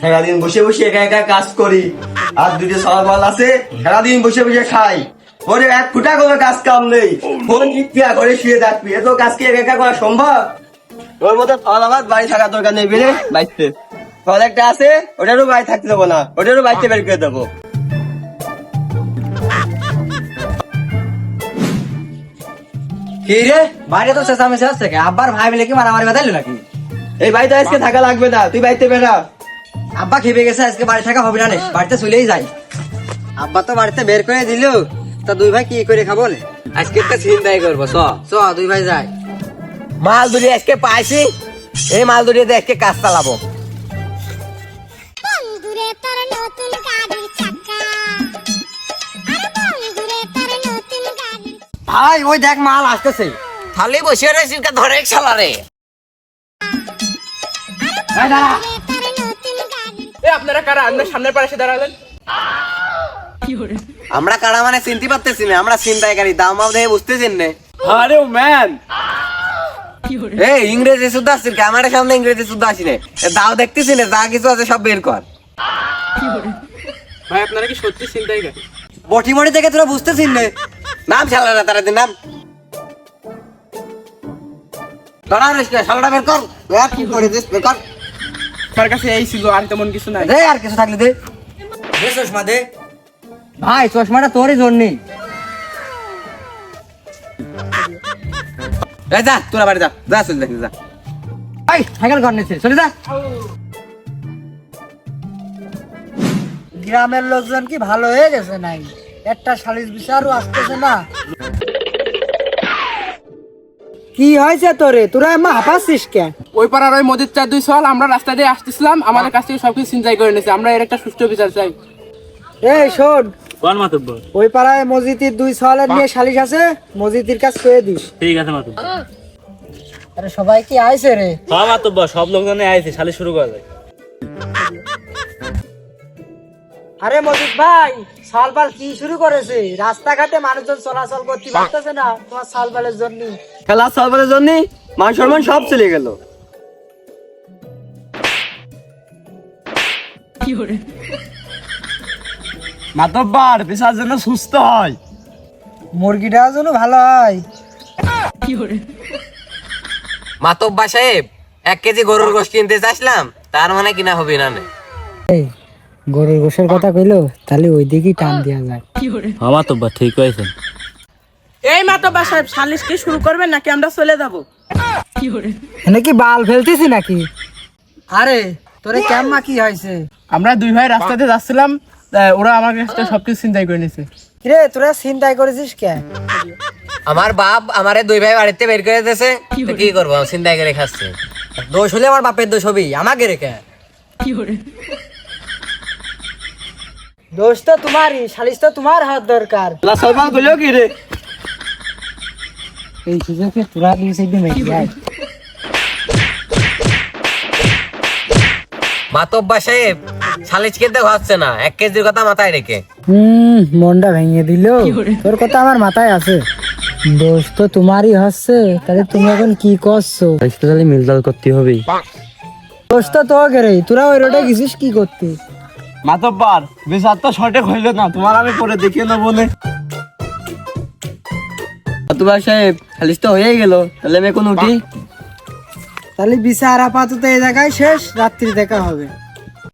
সারাদিন বসে বসে একা একা কাজ করি। আর দুটো সওয়াল আছে, সারাদিন বসে বসে খাই। ওরে এক ফুটা কোনো কাজ কাম নেই। ফোন করে শুয়ে থাকবি। এত কাজ কি একা একা করা সম্ভব? ওর মতো আমার বাড়ি থাকার দরকার নেই বেরে বাড়িতে ফল একটা আছে, ওটারও বাড়ি থাকতে দেবো না। ওটারও বাড়িতে বের করে দেবো। কি রে? তো ভাই মিলে কি মারামারি বাদাইলো নাকি? এই বাড়িতে আজকে থাকা লাগবে না। তুই বাড়িতে বেরা আব্বা খেপে গেছে আজকে বাড়ি থাকা হবে না রে। বাড়িতে চলেই যাই আব্বা তো বাড়িতে বের করে দিল। তা দুই ভাই কি করে খাব রে আজকে একটা চিন্তাই করব চ। চ দুই ভাই যাই মাল দুলি আজকে পাইছি। এই মাল দুলিতে আজকে কাজ চালাবো। বন্ধুরে তার নতুন গাড়ির চাকা। আর বন্ধুরে তার নতুন গাড়ির ভাই ওই দেখ মাল আসতেছে। খালি বসে রয়েছিস ধরে শালা রে। আপনারা কারা? আপনার সামনের পাশে দাঁড়ালেন? আমরা কারা মানে চিনতে পারতেছি না আমরা চিন্তাইকারী দাম দেখে বুঝতেছেন না। আরে ম্যান। এই ইংরেজি শুদ্ধ আসছিল ক্যামেরার সামনে ইংরেজি শুদ্ধ আসি না। দাও দেখতেছি না যা কিছু আছে সব বের কর। ভাই আপনারা কি সত্যি বটি মটি থেকে তোরা বুঝতেছিস না? নাম শালা না তারা নাম। দাঁড়া শালাটা বের কর। কি করে দিস বের কর। তার কাছে এই ছিল আর তেমন কিছু নাই। দে আর কিছু থাকলে দে। দে চশমা দে। ভাই চশমাটা তোরই জন্য যা তোরা বাড়ি যা যা চলে যা যা। ভাই সাইকেল ঘর নিচ্ছে চলে যা। গ্রামের লোকজন কি ভালো হয়ে গেছে নাই? একটা সালিশ বিচারও আসতেছে না। কি হয়েছে তোরে? তোরা মা হাঁপাচ্ছিস কে ওই পাড়ার ওই মদির চার দুই সাল আমরা রাস্তা দিয়ে আসতেছিলাম আমাদের কাছ থেকে সবকিছু চিন্তাই করে নিয়েছে। আমরা এর একটা সুষ্ঠু বিচার চাই। এই শোন। ওই পাড়ায় দুই নিয়ে সালিশ আছে দিস। ঠিক আছে মাতুব্বর। আরে সবাই কি আইছে রে? হ্যাঁ মাতুব্বর সব লোকজনে আইছে শালি শুরু করা যায়। আরে মজিদ ভাই সালবাল কি শুরু করেছে? রাস্তাঘাটে মানুষজন চলাচল করতে পারতেছে না তোমার সালবালের জন্য। খেলা সালবারের জন্য মান সম্মান সব চলে গেল। মাতব্বার পেশার জন্য সুস্থ হয়। মুরগিটা যেন ভালো হয়। মাতব্বা সাহেব এক কেজি গরুর গোশ কিনতে চাইছিলাম তার মানে কিনা হবে না নে। এই গরুর গোশের কথা কইলো তাহলে ওই দিকেই টান দেওয়া যায়। হ্যাঁ মাতুব্বর ঠিক এই মাতবা সাহেব সালিশ কি শুরু করবেন নাকি আমরা চলে যাব? এনে কি বাল ফেলতেছি নাকি? আরে তোরে কেমন কি হয়েছে? আমরা দুই ভাই রাস্তাতে যাচ্ছিলাম ওরা আমার কাছ সবকিছু চিন্তাই করে নিয়েছে রে তোরা চিন্তাই করেছিস কে? আমার বাপ আমারে দুই ভাই বাড়িতে বের করে দিয়েছে কি করব চিন্তাই করে খাচ্ছে। দোষ হলে আমার বাপের দোষ হবি আমাকে রেখে। দোষ তো তোমারই সালিশ তো তোমার হাত দরকার। সালমান কইলো কি রে? এই সুযোগে তোরা দিয়েছে একদম মাতব্বা সাহেব সালিশ কিনতে হচ্ছে না। এক কেজির কথা মাথায় রেখে। হুম মনটা ভেঙে দিল। তোর কথা আমার মাথায় আছে। দোষ তো তোমারই হচ্ছে। তাহলে তুমি এখন কি করছ? তাহলে মিলজাল করতে হবে। দোষ তো তোকে রে। তোরা ওই রোডে গেছিস কি করতে? মাতব্বার বিচার তো সঠিক হইল না। তোমার আমি পরে দেখিয়ে নেব নে। মাতব্বার সাহেব খালিস তো হয়ে গেল। তাহলে আমি এখন উঠি। তাহলে বিচার আপাতত এই জায়গায় শেষ রাত্রি দেখা হবে।